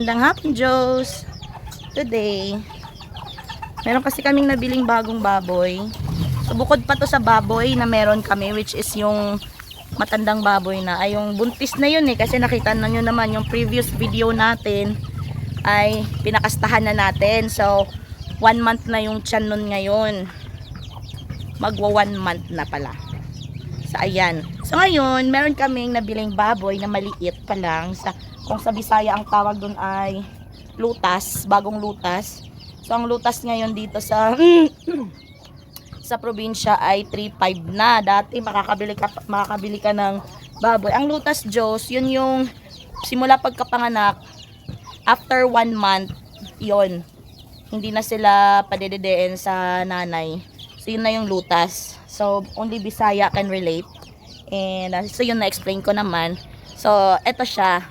Magandang hapon, Joes. Today, meron kasi kaming nabiling bagong baboy. So, bukod pa to sa baboy na meron kami, which is yung matandang baboy na, ay yung buntis na yun eh. Kasi nakita na nyo naman yung previous video natin ay pinakastahan na natin. So, one month na yung tiyan nun ngayon. Magwa one month na pala. So, ayan. So, ngayon, meron kaming nabiling baboy na maliit pa lang. Sa, kung sa Bisaya ang tawag doon ay lutas, bagong lutas. So, ang lutas ngayon dito sa sa probinsya ay 3.5 na. Dati makakabili ka, makakabili ka ng baboy. Ang lutas, Diyos, yun yung simula pagkapanganak, after one month, yon Hindi na sila padededeen sa nanay. So, yun na yung lutas. So, only Bisaya can relate. And, uh, so, yun na-explain ko naman. So, eto siya.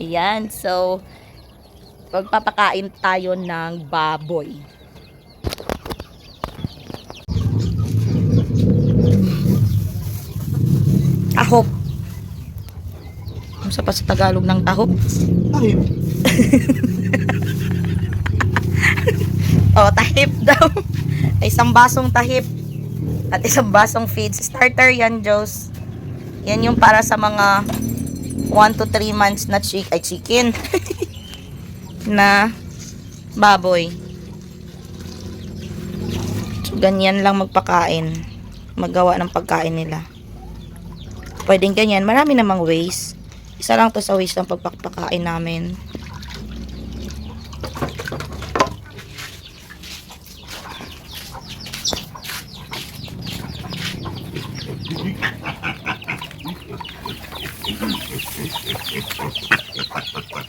Ayan. So, pagpapakain tayo ng baboy. Tahop. Ano sa pa sa Tagalog ng tahop? Ay, Oh, tahip daw. isang basong tahip at isang basong feeds. Starter yan, Jos. Yan yung para sa mga 1 to 3 months na chick ay chicken na baboy. So, ganyan lang magpakain. Magawa ng pagkain nila. Pwedeng ganyan. Marami namang ways. Isa lang to sa ways ng pagpapakain namin.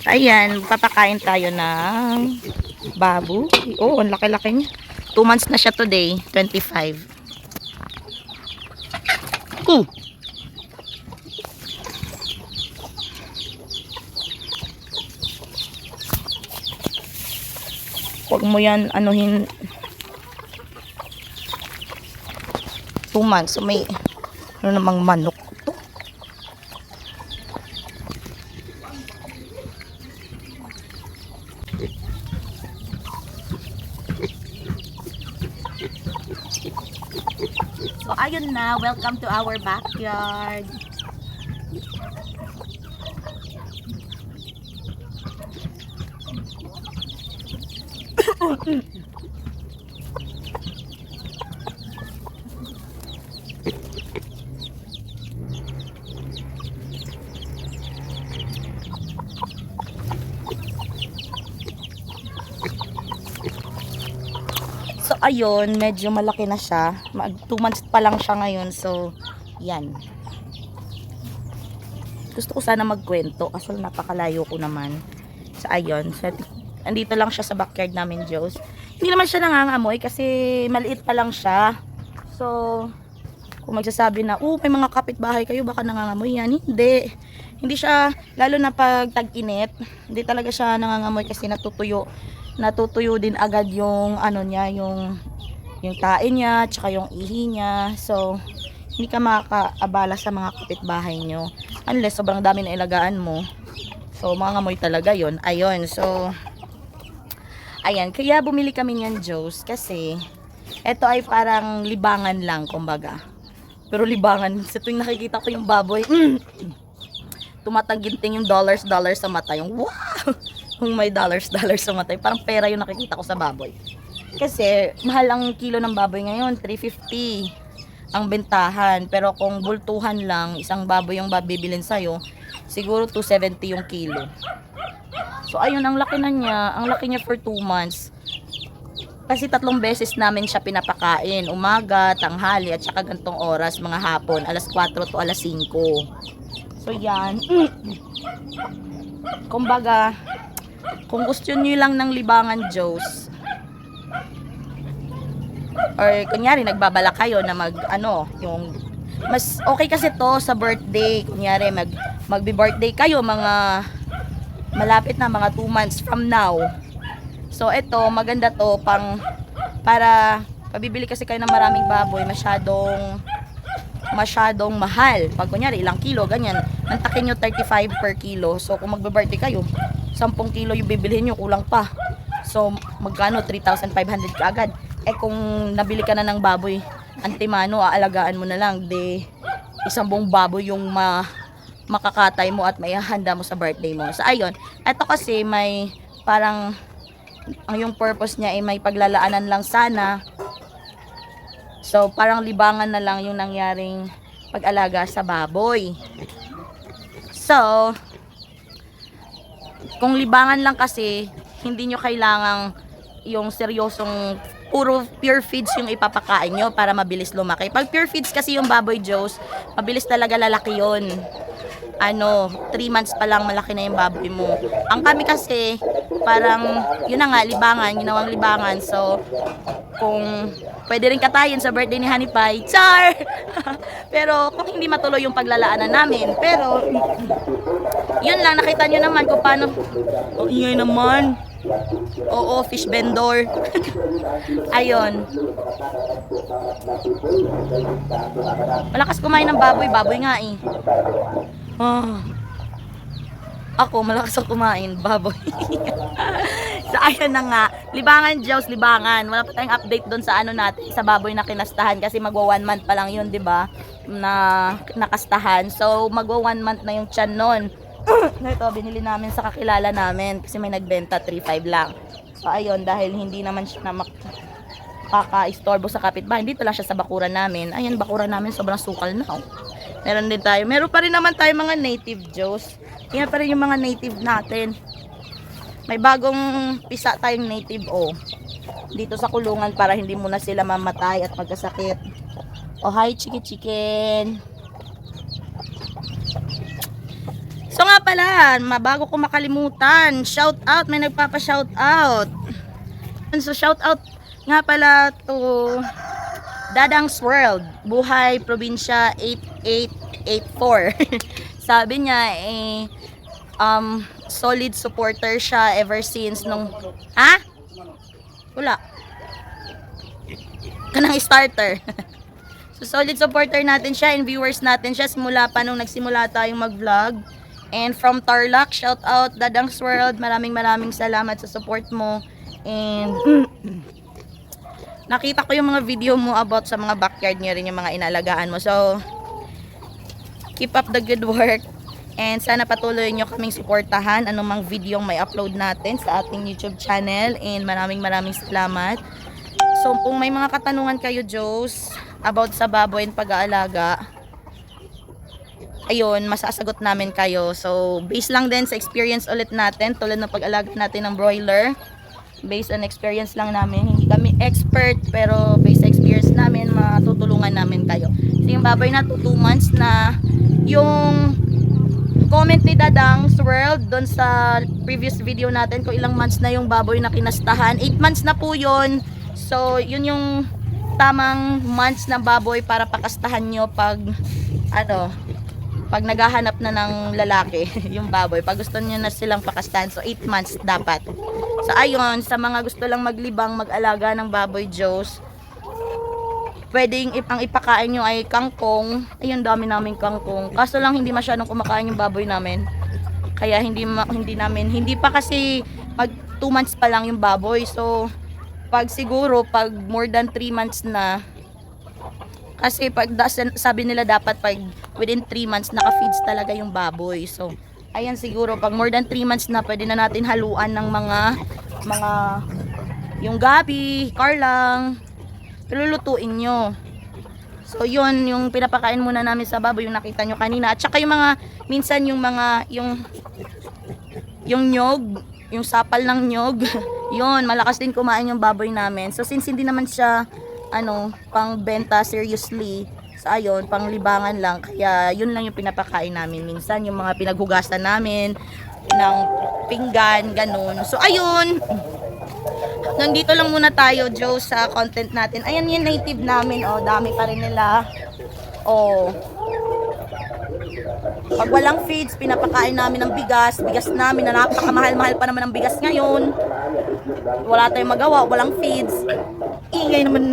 Ayan, papakain tayo ng baboy. Oh, ang laki-laki niya. 2 months na siya today, 25. Uh. Huwag mo yan, anuhin. 2 months. So, may, ano namang manok ayun na. Welcome to our backyard. So, ayun. Medyo malaki na siya. Mag 2 months pa lang siya ngayon. So, yan. Gusto ko sana magkwento. Kaso napakalayo ko naman. So, ayun. So, andito lang siya sa backyard namin, Joes. Hindi naman siya nangangamoy kasi maliit pa lang siya. So, kung magsasabi na, oh, may mga kapitbahay kayo, baka nangangamoy yan. Hindi. Hindi siya, lalo na pag tag-init, hindi talaga siya nangangamoy kasi natutuyo. Natutuyo din agad yung, ano niya, yung, yung tain niya, tsaka yung ihi niya. So, hindi ka makakaabala sa mga kapitbahay nyo. Unless sobrang dami na ilagaan mo. So, mga ngamoy talaga yon Ayun, so, ayan. Kaya bumili kami niyan, Joes, kasi, ito ay parang libangan lang, kumbaga. Pero libangan, sa tuwing nakikita ko yung baboy, mm, tumataginting yung dollars, dollars sa mata. Yung wow! Kung may dollars, dollars sa mata. Parang pera yung nakikita ko sa baboy. Kasi, mahal ang kilo ng baboy ngayon, 350 ang bentahan. Pero kung bultuhan lang, isang baboy yung babibilin sa'yo, siguro 270 yung kilo. So, ayun, ang laki na niya. Ang laki niya for 2 months. Kasi tatlong beses namin siya pinapakain. Umaga, tanghali, at saka gantong oras, mga hapon. Alas 4 to alas 5. So, yan. Kumbaga, kung gusto nyo lang ng libangan, Joes, or kunyari, nagbabala kayo na mag, ano, yung, mas okay kasi to sa birthday. Kunyari, mag, magbi-birthday kayo, mga, malapit na, mga 2 months from now. So, ito, maganda to, pang, para, pabibili kasi kayo ng maraming baboy, masyadong, masyadong mahal. Pag kunyari, ilang kilo, ganyan. Nantakin nyo 35 per kilo. So, kung magbe-birthday kayo, 10 kilo yung bibilhin nyo, kulang pa. So, magkano? 3,500 ka agad. Eh, kung nabili ka na ng baboy, antimano, aalagaan mo na lang. De, isang buong baboy yung ma makakatay mo at may handa mo sa birthday mo. So, ayun. Ito kasi may parang ang yung purpose niya ay may paglalaanan lang sana. So, parang libangan na lang yung nangyaring pag-alaga sa baboy. So, kung libangan lang kasi, hindi nyo kailangang yung seryosong puro pure feeds yung ipapakain nyo para mabilis lumaki. Pag pure feeds kasi yung baboy Joes, mabilis talaga lalaki yon ano, 3 months pa lang malaki na yung baboy mo. Ang kami kasi, parang, yun na nga, libangan, ginawang libangan. So, kung pwede rin katayin sa birthday ni Honey Pie, char! pero, hindi matuloy yung paglalaanan namin, pero, yun lang, nakita nyo naman kung paano, oh, ingay naman. Oo, fish vendor. Ayun. Malakas kumain ng baboy, baboy nga eh. Ah. Ako, malakas ang kumain, baboy. so, ayun na nga. Libangan, Jows, libangan. Wala pa tayong update doon sa ano natin, sa baboy na kinastahan. Kasi magwa one month pa lang yun, di ba? Na nakastahan. So, magwa one month na yung tiyan nun. Ito, binili namin sa kakilala namin. Kasi may nagbenta, 3.5 lang. So, ayun, dahil hindi naman siya na mak- kaka-istorbo sa kapitbahay. Dito lang siya sa bakuran namin. Ayun, bakuran namin sobrang sukal na. Oh. Meron din tayo. Meron pa rin naman tayo mga native Joes. Yan pa rin yung mga native natin. May bagong pisa tayong native oh. Dito sa kulungan para hindi muna sila mamatay at magkasakit. Oh, hi chiki chicken. So nga pala, mabago ko makalimutan. Shout out, may nagpapa shout out. So shout out nga pala to Dadang's World, Buhay Probinsya 8884. Sabi niya eh um solid supporter siya ever since nung ha? Wala. Kanang starter. so solid supporter natin siya and viewers natin siya simula pa nung nagsimula tayong mag-vlog. And from Tarlac, shout out Dadang's World. Maraming maraming salamat sa support mo. And nakita ko yung mga video mo about sa mga backyard niyo rin yung mga inalagaan mo. So, keep up the good work. And sana patuloy nyo kaming suportahan anumang video may upload natin sa ating YouTube channel. And maraming maraming salamat. So, kung may mga katanungan kayo, Joes, about sa baboy and pag-aalaga, ayun, masasagot namin kayo. So, based lang din sa experience ulit natin, tulad ng pag-alaga natin ng broiler based on experience lang namin. Hindi kami expert, pero based experience namin, matutulungan namin kayo. So, yung baboy na 2 months na yung comment ni Dadang World doon sa previous video natin kung ilang months na yung baboy na kinastahan. 8 months na po yun. So, yun yung tamang months na baboy para pakastahan nyo pag ano, pag naghahanap na ng lalaki, yung baboy, pag gusto niyo na silang pakastan, so 8 months dapat. So ayun, sa mga gusto lang maglibang, mag-alaga ng baboy Joes, pwedeng ip- ang ipakain nyo ay kangkong. Ayun, dami namin kangkong. Kaso lang hindi masyadong kumakain yung baboy namin. Kaya hindi hindi namin, hindi pa kasi pag 2 months pa lang yung baboy. So, pag siguro, pag more than 3 months na, kasi pag sabi nila dapat pag within 3 months naka-feeds talaga yung baboy. So, ayan siguro pag more than 3 months na pwede na natin haluan ng mga mga yung gabi, karlang, lulutuin nyo. So, yun, yung pinapakain muna namin sa baboy, yung nakita nyo kanina. At saka yung mga, minsan yung mga, yung, yung nyog, yung sapal ng nyog, yun, malakas din kumain yung baboy namin. So, since hindi naman siya, ano, pang benta seriously, sa ayun, pang libangan lang. Kaya, yun lang yung pinapakain namin. Minsan, yung mga pinaghugasan namin, ng pinggan, ganun. So, ayun, nandito lang muna tayo, Joe, sa content natin. Ayan yung native namin, oh, dami pa rin nila. Oh. Pag walang feeds, pinapakain namin ng bigas. Bigas namin na napakamahal-mahal pa naman ang bigas ngayon. Wala tayong magawa, walang feeds. Ingay naman.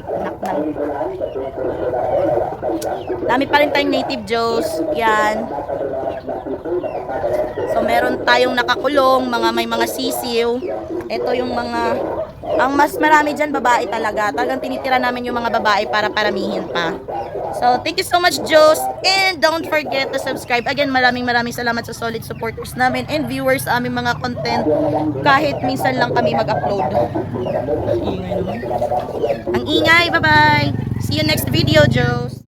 Nak ng Dami pa rin tayong native Joes. Yan. So, meron tayong nakakulong, mga may mga sisiw. Ito yung mga, ang mas marami dyan, babae talaga. Talagang tinitira namin yung mga babae para paramihin pa. So, thank you so much, Joes. And don't forget to subscribe. Again, maraming maraming salamat sa solid supporters namin and viewers sa aming mga content. Kahit minsan lang kami mag-upload. Ang ingay naman. Ang ingay. Bye-bye. See you next video, Joes.